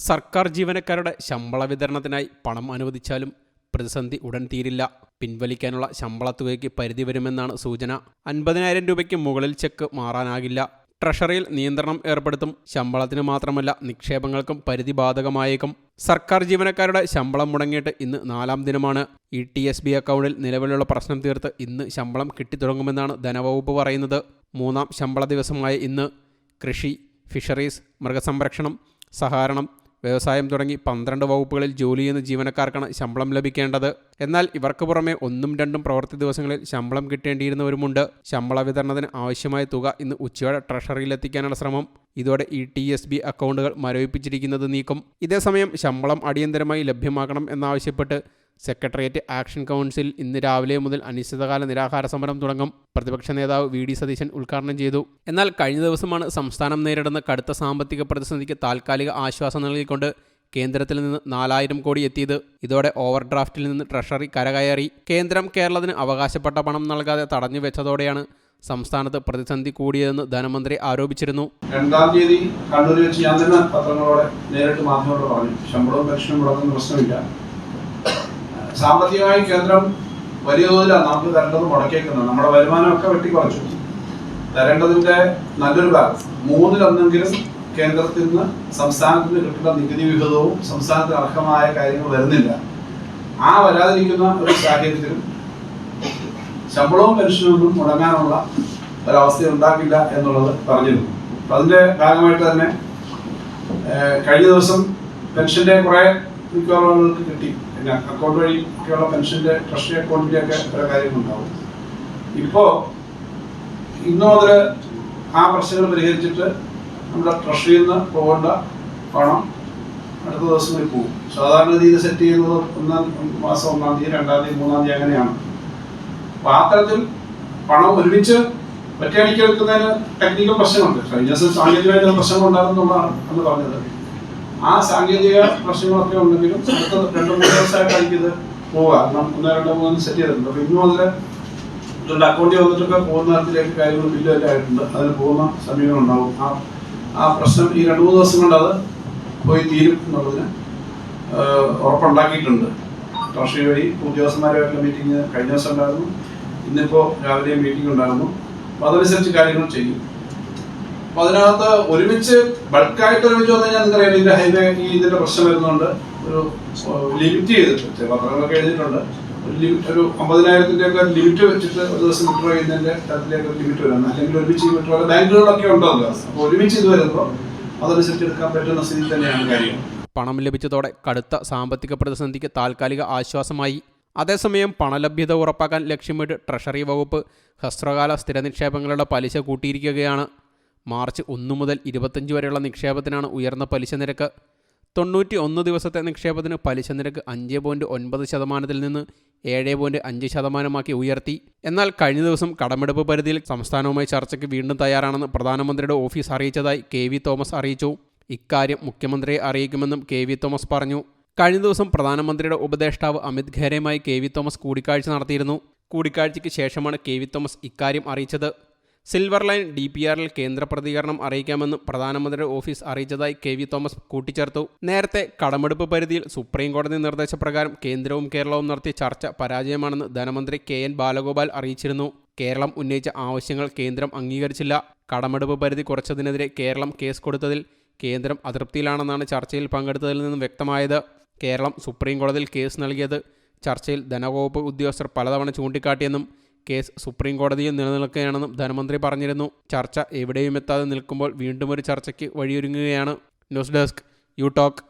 സർക്കാർ ജീവനക്കാരുടെ ശമ്പള വിതരണത്തിനായി പണം അനുവദിച്ചാലും പ്രതിസന്ധി ഉടൻ തീരില്ല. പിൻവലിക്കാനുള്ള ശമ്പള തുകയ്ക്ക് പരിധി വരുമെന്നാണ് സൂചന. അൻപതിനായിരം രൂപയ്ക്ക് മുകളിൽ ചെക്ക് മാറാനാകില്ല. ട്രഷറിയിൽ നിയന്ത്രണം ഏർപ്പെടുത്തും. ശമ്പളത്തിന് മാത്രമല്ല നിക്ഷേപങ്ങൾക്കും പരിധി ബാധകമായേക്കും. സർക്കാർ ജീവനക്കാരുടെ ശമ്പളം മുടങ്ങിയിട്ട് ഇന്ന് നാലാം ദിനമാണ്. ഇ ടി എസ് ബി അക്കൗണ്ടിൽ നിലവിലുള്ള പ്രശ്നം തീർത്ത് ഇന്ന് ശമ്പളം കിട്ടിത്തുടങ്ങുമെന്നാണ് ധനവകുപ്പ് പറയുന്നത്. മൂന്നാം ശമ്പള ദിവസമായ ഇന്ന് കൃഷി ഫിഷറീസ് മൃഗസംരക്ഷണം സഹകരണം വ്യവസായം തുടങ്ങി പന്ത്രണ്ട് വകുപ്പുകളിൽ ജോലി ചെയ്യുന്ന ജീവനക്കാർക്കാണ് ശമ്പളം ലഭിക്കേണ്ടത്. എന്നാൽ ഇവർക്ക് പുറമെ ഒന്നും രണ്ടും പ്രവൃത്തി ദിവസങ്ങളിൽ ശമ്പളം കിട്ടേണ്ടിയിരുന്നവരുമുണ്ട്. ശമ്പള വിതരണത്തിന് ആവശ്യമായ തുക ഇന്ന് ഉച്ചയോടെ ട്രഷറിയിലെത്തിക്കാനുള്ള ശ്രമം. ഇതോടെ ഈ ടി എസ് ബി അക്കൗണ്ടുകൾ മരവിപ്പിച്ചിരിക്കുന്നത് നീക്കും. ഇതേസമയം ശമ്പളം അടിയന്തരമായി ലഭ്യമാക്കണം എന്നാവശ്യപ്പെട്ട് സെക്രട്ടേറിയറ്റ് ആക്ഷൻ കൗൺസിൽ ഇന്ന് രാവിലെ മുതൽ അനിശ്ചിതകാല നിരാഹാര സമരം തുടങ്ങും. പ്രതിപക്ഷ നേതാവ് വി. ഡി. സതീശൻ ഉദ്ഘാടനം ചെയ്തു. എന്നാൽ കഴിഞ്ഞ ദിവസമാണ് സംസ്ഥാനം നേരിടുന്ന കടുത്ത സാമ്പത്തിക പ്രതിസന്ധിക്ക് താൽക്കാലിക ആശ്വാസം നൽകിക്കൊണ്ട് കേന്ദ്രത്തിൽ നിന്ന് നാലായിരം കോടി എത്തിയത്. ഇതോടെ ഓവർ ഡ്രാഫ്റ്റിൽ നിന്ന് ട്രഷറി കരകയറി. കേന്ദ്രം കേരളത്തിന് അവകാശപ്പെട്ട പണം നൽകാതെ തടഞ്ഞു വെച്ചതോടെയാണ് സംസ്ഥാനത്ത് പ്രതിസന്ധി കൂടിയതെന്ന് ധനമന്ത്രി ആരോപിച്ചിരുന്നു. രണ്ടാം തീയതി കണ്ണൂരിൽ വെച്ച് ഞാൻ തന്നെ പത്രങ്ങളോടെ നേരിട്ട് മാധ്യമങ്ങളോട് പറഞ്ഞു. ശമ്പളവും പെൻഷനും മുടക്കുന്ന പ്രശ്നമില്ല. സാമ്പത്തികമായി കേന്ദ്രം വലിയ തോതിലാണ് നമുക്ക് തരേണ്ടത് മുടക്കിയേക്കുന്നത്. നമ്മുടെ വരുമാനമൊക്കെ വെട്ടിക്കുറച്ചു. തരേണ്ടതിന്റെ നല്ലൊരു ഭാഗം മൂന്നിലൊന്നെങ്കിലും കേന്ദ്രത്തിൽ നിന്ന് സംസ്ഥാനത്തിന് കിട്ടുന്ന നികുതി വിഹിതവും സംസ്ഥാനത്തിന് അർഹമായ കാര്യങ്ങൾ വരുന്നില്ല. ആ വരാതിരിക്കുന്ന ഒരു സാഹചര്യത്തിലും ശമ്പളവും പെൻഷനൊന്നും മുടങ്ങാനുള്ള ഒരവസ്ഥ ഉണ്ടാക്കില്ല എന്നുള്ളത് പറഞ്ഞിരുന്നു. അതിന്റെ ഭാഗമായിട്ട് തന്നെ കഴിഞ്ഞ ദിവസം പെൻഷന്റെ കുറെ മിക്കവാറും കിട്ടി. പിന്നെ അക്കൗണ്ട് വഴി ഒക്കെയുള്ള പെൻഷന്റെ ട്രഷറി അക്കൗണ്ടിന്റെ ഒക്കെ ഇത്ര കാര്യങ്ങളുണ്ടാവും. ഇപ്പോ ഇന്നു മുതൽ ആ പ്രശ്നങ്ങൾ പരിഹരിച്ചിട്ട് നമ്മുടെ ട്രഷറിയിൽ നിന്ന് പോകേണ്ട പണം അടുത്ത ദിവസങ്ങളിൽ പോകും. സാധാരണ രീതിയിൽ സെറ്റ് ചെയ്യുന്നത് ഒന്നാം മാസം ഒന്നാം തീയതി രണ്ടാം തീയതി മൂന്നാം തീയതി അങ്ങനെയാണ്. അപ്പൊ പണം ഒരുമിച്ച് ഒറ്റയടിക്ക് എടുക്കുന്നതിന് ടെക്നിക്കൽ പ്രശ്നമുണ്ട്. കഴിഞ്ഞ ദിവസം സാങ്കേതികമായ പ്രശ്നങ്ങൾ ഉണ്ടാകുന്നുള്ളതാണ് എന്ന് പറഞ്ഞത്. ആ സാങ്കേതിക പ്രശ്നങ്ങളൊക്കെ ഉണ്ടെങ്കിലും അടുത്ത രണ്ട് മൂന്ന് ദിവസമായിട്ട് ഇത് പോവാം. ഒന്ന് രണ്ട് മൂന്ന് സെറ്റ് ചെയ്തിട്ടുണ്ട്. അപ്പൊ ഇന്ന് മുതൽ ഇതുകൊണ്ട് അക്കൗണ്ടിൽ വന്നിട്ടൊക്കെ പോകുന്ന തരത്തിലേക്ക് കാര്യങ്ങൾ ബില്ലും ആയിട്ടുണ്ട്. അതിന് പോകുന്ന സമീപനം ഉണ്ടാവും ആ ആ പ്രശ്നം ഈ രണ്ട് മൂന്ന് ദിവസം കൊണ്ട് അത് പോയി തീരും എന്നുള്ളതിന് ഉറപ്പുണ്ടാക്കിയിട്ടുണ്ട്. ട്രഷറി വഴി ഉദ്യോഗസ്ഥന്മാരുമായിട്ടുള്ള മീറ്റിംഗ് കഴിഞ്ഞ ദിവസം ഉണ്ടായിരുന്നു. ഇന്നിപ്പോൾ രാവിലെ മീറ്റിംഗ് ഉണ്ടായിരുന്നു. അപ്പോൾ അതനുസരിച്ച് കാര്യങ്ങൾ ചെയ്യും. അപ്പൊ അതിനകത്ത് ഒരുമിച്ച് ബൾക്കായിട്ട് ഒരുമിച്ച് വന്നു കഴിഞ്ഞാൽ നിങ്ങൾക്കറിയാം ഇതിന്റെ ഹൈവേ ഈ ഇതിന്റെ പ്രശ്നം വരുന്നുണ്ട്. ഒരു ലിമിറ്റ് ചെയ്തിട്ട് പത്രങ്ങളൊക്കെ എഴുതിയിട്ടുണ്ട്. ഒരു ലിമിറ്റ് ഒരു അമ്പതിനായിരത്തിന്റെ ഒക്കെ ലിമിറ്റ് വെച്ചിട്ട് ഒരു ദിവസം വിഡ്രോ ചെയ്യുന്നതിന്റെ തരത്തിലേക്ക് ഒരു ലിമിറ്റ് വരണം അല്ലെങ്കിൽ ഒരുമിച്ച് ഈ വിഡ്രോ ബാങ്കുകളിലൊക്കെ ഉണ്ടല്ലോ അപ്പൊ ഒരുമിച്ച് ഇത് വരുമ്പോൾ അതനുസരിച്ച് എടുക്കാൻ പറ്റുന്ന സ്ഥിതി തന്നെയാണ് കാര്യം. പണം ലഭിച്ചതോടെ കടുത്ത സാമ്പത്തിക പ്രതിസന്ധിക്ക് താൽക്കാലിക ആശ്വാസമായി. അതേസമയം പണലഭ്യത ഉറപ്പാക്കാൻ ലക്ഷ്യമിട്ട് ട്രഷറി വകുപ്പ് ഹ്രസ്വകാല സ്ഥിര നിക്ഷേപങ്ങളുടെ പലിശ കൂട്ടിയിരിക്കുകയാണ്. മാർച്ച് ഒന്ന് മുതൽ ഇരുപത്തഞ്ച് വരെയുള്ള നിക്ഷേപത്തിനാണ് ഉയർന്ന പലിശ നിരക്ക്. തൊണ്ണൂറ്റി ഒന്ന് ദിവസത്തെ നിക്ഷേപത്തിന് പലിശ നിരക്ക് അഞ്ച് പോയിന്റ് ഒൻപത് ശതമാനത്തിൽ നിന്ന് ഏഴ് പോയിന്റ് അഞ്ച് ശതമാനമാക്കി ഉയർത്തി. എന്നാൽ കഴിഞ്ഞ ദിവസം കടമെടുപ്പ് പരിധിയിൽ സംസ്ഥാനവുമായി ചർച്ചയ്ക്ക് വീണ്ടും തയ്യാറാണെന്ന് പ്രധാനമന്ത്രിയുടെ ഓഫീസ് അറിയിച്ചതായി കെ വി തോമസ് അറിയിച്ചു. ഇക്കാര്യം മുഖ്യമന്ത്രിയെ അറിയിക്കുമെന്നും കെ വി തോമസ് പറഞ്ഞു. കഴിഞ്ഞ ദിവസം പ്രധാനമന്ത്രിയുടെ ഉപദേഷ്ടാവ് അമിത് ഖേരയുമായി കെ വി തോമസ് കൂടിക്കാഴ്ച നടത്തിയിരുന്നു. കൂടിക്കാഴ്ചയ്ക്ക് ശേഷമാണ് കെ വി തോമസ് ഇക്കാര്യം അറിയിച്ചത്. സിൽവർ ലൈൻ ഡി പി ആറിൽ കേന്ദ്ര പ്രതികരണം അറിയിക്കാമെന്ന് പ്രധാനമന്ത്രിയുടെ ഓഫീസ് അറിയിച്ചതായി കെ വി തോമസ് കൂട്ടിച്ചേർത്തു. നേരത്തെ കടമെടുപ്പ് പരിധിയിൽ സുപ്രീം കോടതി നിർദ്ദേശപ്രകാരം കേന്ദ്രവും കേരളവും നടത്തിയ ചർച്ച പരാജയമാണെന്ന് ധനമന്ത്രി കെ എൻ ബാലഗോപാൽ അറിയിച്ചിരുന്നു. കേരളം ഉന്നയിച്ച ആവശ്യങ്ങൾ കേന്ദ്രം അംഗീകരിച്ചില്ല. കടമെടുപ്പ് പരിധി കുറച്ചതിനെതിരെ കേരളം കേസ് കൊടുത്തതിൽ കേന്ദ്രം അതൃപ്തിയിലാണെന്നാണ് ചർച്ചയിൽ പങ്കെടുത്തതിൽ നിന്നും വ്യക്തമായത്. കേരളം സുപ്രീം കോടതിയിൽ കേസ് നൽകിയത് ചർച്ചയിൽ ധനവകുപ്പ് ഉദ്യോഗസ്ഥർ പലതവണ ചൂണ്ടിക്കാട്ടിയെന്നും കേസ് സുപ്രീം കോടതിയിൽ നിലനിൽക്കുകയാണെന്നും ധനമന്ത്രി പറഞ്ഞിരുന്നു. ചർച്ച എവിടെയും എത്താതെ നിൽക്കുമ്പോൾ വീണ്ടും ഒരു ചർച്ചയ്ക്ക് വഴിയൊരുങ്ങുകയാണ്. News desk U talk.